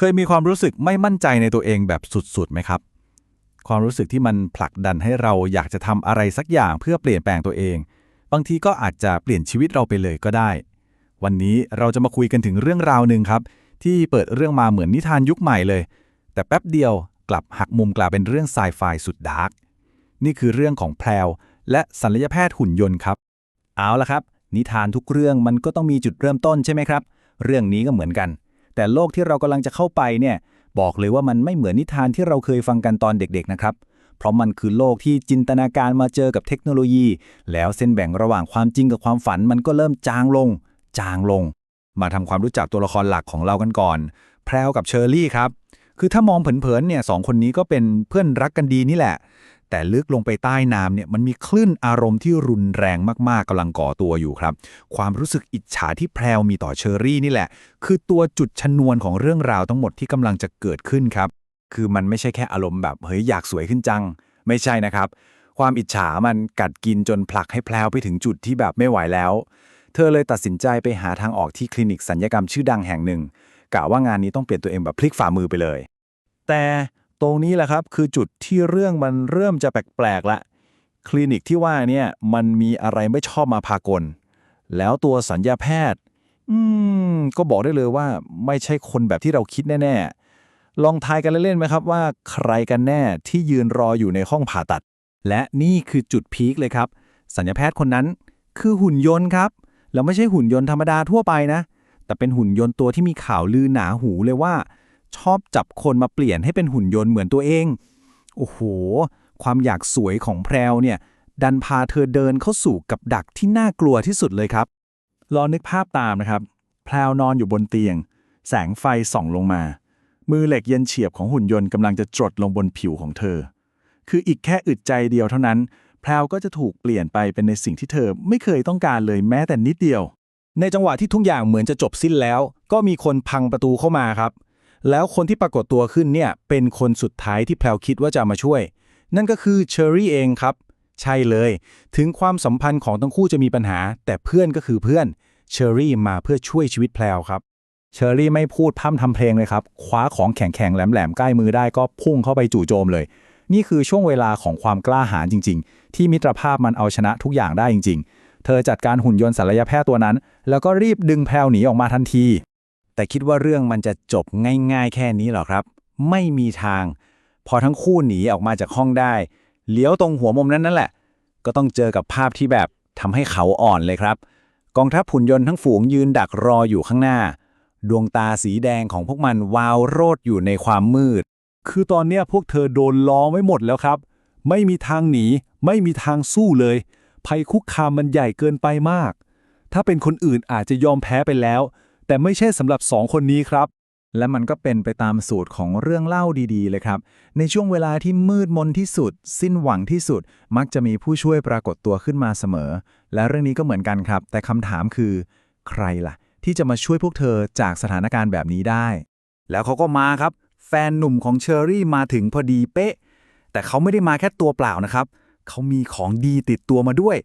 เคยมีความรู้สึกไม่มั่นใจในตัวเองแบบสุดๆไหมครับ ความรู้สึกที่มันผลักดันให้เราอยากจะทำอะไรสักอย่างเพื่อเปลี่ยนแปลงตัวเอง บางทีก็อาจจะเปลี่ยนชีวิตเราไปเลยก็ได้ วันนี้เราจะมาคุยกันถึงเรื่องราวหนึ่งครับ ที่เปิดเรื่องมาเหมือนนิทานยุคใหม่เลย แต่แป๊บเดียวกลับหักมุมกลายเป็นเรื่องไซไฟสุดดาร์กนี่คือเรื่องของแพรวและศัลยแพทย์หุ่นยนต์ครับ เอาละครับ นิทานทุกเรื่องมันก็ต้องมีจุดเริ่มต้นใช่ไหมครับ เรื่องนี้ก็เหมือนกัน แต่โลกที่เรากำลังจะเข้าไปเนี่ยบอกเลยว่ามันไม่เหมือนนิทานที่เราเคยฟังกันตอนเด็กๆนะครับ เพราะมันคือโลกที่จินตนาการมาเจอกับเทคโนโลยี แล้วเส้นแบ่งระหว่างความจริงกับความฝันมันก็เริ่มจางลง จางลง มาทำความรู้จักตัวละครหลักของเรากันก่อน แพรวกับเชอร์รี่ครับ คือถ้ามองเผินๆเนี่ยสองคนนี้ก็เป็นเพื่อนรักกันดีนี่แหละ แต่ลึกลงไปใต้น้ำเนี่ยมันมีคลื่นอารมณ์ที่รุนแรงมากๆกำลังก่อตัวอยู่ครับ ความรู้สึกอิจฉาที่แพรวมีต่อเชอรี่นี่แหละ คือตัวจุดชนวนของเรื่องราวทั้งหมดที่กำลังจะเกิดขึ้นครับ คือมันไม่ใช่แค่อารมณ์แบบเฮ้ยอยากสวยขึ้นจัง ไม่ใช่นะครับ ความอิจฉามันกัดกินจนผลักให้แพรวไปถึงจุดที่แบบไม่ไหวแล้ว เธอเลยตัดสินใจไปหาทางออกที่คลินิกสัญญกรรมชื่อดังแห่งหนึ่งกะว่างานนี้ต้องเปลี่ยนตัวเองแบบพลิกฝ่ามือไปเลย แต่ ตรงนี้แหละครับคือจุดที่เรื่องมันเริ่มจะแปลกๆละ คลินิกที่ว่าเนี่ยมันมีอะไรไม่ชอบมาพากล แล้วตัวสัญญาแพทย์ อืม ก็บอกได้เลยว่าไม่ใช่คนแบบที่เราคิดแน่ ๆ ลองทายกันเล่นๆไหมครับว่า ใครกันแน่ที่ยืนรออยู่ในห้องผ่าตัด และนี่คือจุดพีคเลยครับ สัญญาแพทย์คนนั้น คือหุ่นยนต์ครับ แล้วไม่ใช่หุ่นยนต์ธรรมดาทั่วไปนะ แต่เป็นหุ่นยนต์ตัวที่มีข่าวลือหนาหูเลยว่า ชอบจับคนมาเปลี่ยนให้เป็นหุ่นยนต์เหมือนตัวเอง โอ้โห ความอยากสวยของแพรวเนี่ย ดันพาเธอเดินเข้าสู่กับดักที่น่ากลัวที่สุดเลยครับ ลองนึกภาพตามนะครับ แพรวนอนอยู่บนเตียง แสงไฟส่องลงมา มือเหล็กเย็นเฉียบของหุ่นยนต์กำลังจะจดลงบนผิวของเธอ คืออีกแค่อึดใจเดียวเท่านั้น แพรวก็จะถูกเปลี่ยนไปเป็นในสิ่งที่เธอไม่เคยต้องการเลยแม้แต่นิดเดียวในจังหวะที่ทุกอย่างเหมือนจะจบสิ้นแล้ว ก็มีคนพังประตูเข้ามาครับ แล้วคนที่ปรากฏตัวขึ้นเนี่ยเป็นคนสุดท้ายที่แพรวคิดว่าจะมาช่วย นั่นก็คือเชอรี่เองครับ ใช่เลย ถึงความสัมพันธ์ของทั้งคู่จะมีปัญหา แต่เพื่อนก็คือเพื่อนเชอรี่มาเพื่อช่วยชีวิตแพรวครับเชอรี่ไม่พูดพร่ำทำเพลงเลยครับ คว้าของแข็งๆแหลมๆใกล้มือได้ก็พุ่งเข้าไปจู่โจมเลย นี่คือช่วงเวลาของความกล้าหาญจริง ๆ ที่มิตรภาพมันเอาชนะทุกอย่างได้จริง ๆ เธอจัดการหุ่นยนต์ศัลยแพทย์ตัวนั้น แล้วก็รีบดึงแพรวหนีออกมาทันที แต่คิดว่าเรื่องมันจะจบง่าย ๆ แค่นี้หรอครับ ไม่มีทาง พอทั้งคู่หนีออกมาจากห้องได้ เลี้ยวตรงหัวมุมนั้นนั่นแหละ ก็ต้องเจอกับภาพที่แบบทำให้เขาอ่อนเลยครับ กองทัพหุ่นยนต์ทั้งฝูงยืนดักรออยู่ข้างหน้า ดวงตาสีแดงของพวกมันวาวโรดอยู่ในความมืด คือตอนเนี้ยพวกเธอโดนล้อมไว้หมดแล้วครับ ไม่มีทางหนี ไม่มีทางสู้เลย ภัยคุกคามมันใหญ่เกินไปมาก ถ้าเป็นคนอื่นอาจจะยอมแพ้ไปแล้ว แต่ไม่ใช่สำหรับสองคนนี้ครับ และมันก็เป็นไปตามสูตรของเรื่องเล่าดีๆเลยครับ ในช่วงเวลาที่มืดมนที่สุด สิ้นหวังที่สุด มักจะมีผู้ช่วยปรากฏตัวขึ้นมาเสมอ และเรื่องนี้ก็เหมือนกันครับ แต่คำถามคือ ใครล่ะ ที่จะมาช่วยพวกเธอจากสถานการณ์แบบนี้ได้ แล้วเขาก็มาครับ แฟนหนุ่มของเชอรี่มาถึงพอดีเป๊ะ แต่เขาไม่ได้มาแค่ตัวเปล่านะครับเขามีของดีติดตัวมาด้วย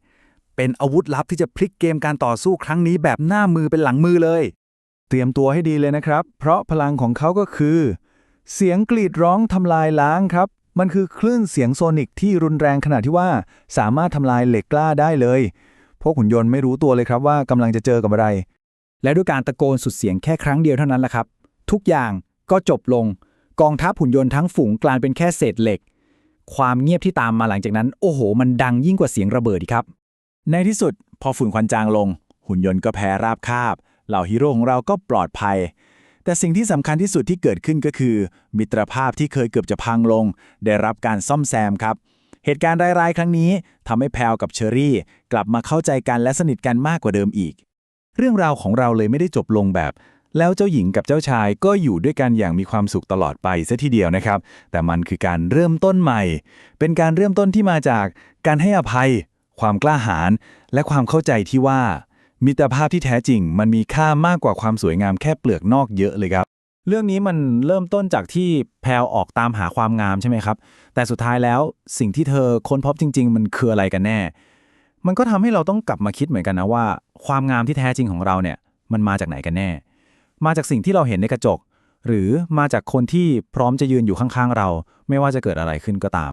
เป็นอาวุธลับที่จะพลิกเกมการต่อสู้ครั้งนี้แบบหน้ามือเป็นหลังมือเลย ตรียมตัวให้ดีเลยนะครับ เพราะพลังของเขาก็คือ เสียงกรีดร้องทำลายล้างครับ มันคือคลื่นเสียงโซนิกที่รุนแรงขนาดที่ว่าสามารถทำลายเหล็กกล้าได้เลย พวกหุ่นยนต์ไม่รู้ตัวเลยครับว่ากำลังจะเจอกับอะไร และด้วยการตะโกนสุดเสียงแค่ครั้งเดียวเท่านั้นแหละครับ ทุกอย่างก็จบลง กองทัพหุ่นยนต์ทั้งฝูงกลายเป็นแค่เศษเหล็ก ความเงียบที่ตามมาหลังจากนั้น โอ้โห มันดังยิ่งกว่าเสียงระเบิดอีกครับ ในที่สุด พอฝุ่นควันจางลง หุ่นยนต์ก็แพ้ราบคาบ เหล่าฮีโร่ของเราก็ปลอดภัย แต่สิ่งที่สำคัญที่สุดที่เกิดขึ้นก็คือ มิตรภาพที่เคยเกือบจะพังลง ได้รับการซ่อมแซมครับ เหตุการณ์ร้ายๆ ครั้งนี้ทำให้แพลวกับเชอรี่ กลับมาเข้าใจกันและสนิทกันมากกว่าเดิมอีก เรื่องราวของเราเลยไม่ได้จบลงแบบ แล้วเจ้าหญิงกับเจ้าชายก็อยู่ด้วยกันอย่างมีความสุขตลอดไปซะทีเดียวนะครับ แต่มันคือการเริ่มต้นใหม่ เป็นการเริ่มต้นที่มาจากการให้อภัย ความกล้าหาญและความเข้าใจที่ว่า มิตรภาพที่แท้จริง มันมีค่ามากกว่าความสวยงามแค่เปลือกนอกเยอะเลยครับ เรื่องนี้มันเริ่มต้นจากที่แพลออกตามหาความงามใช่ไหมครับ แต่สุดท้ายแล้วสิ่งที่เธอค้นพบจริง ๆ มันคืออะไรกันแน่ มันก็ทำให้เราต้องกลับมาคิดเหมือนกันนะว่า ความงามที่แท้จริงของเราเนี่ยมันมาจากไหนกันแน่ มาจากสิ่งที่เราเห็นในกระจก หรือมาจากคนที่พร้อมจะยืนอยู่ข้างๆเรา ไม่ว่าจะเกิดอะไรขึ้นก็ตาม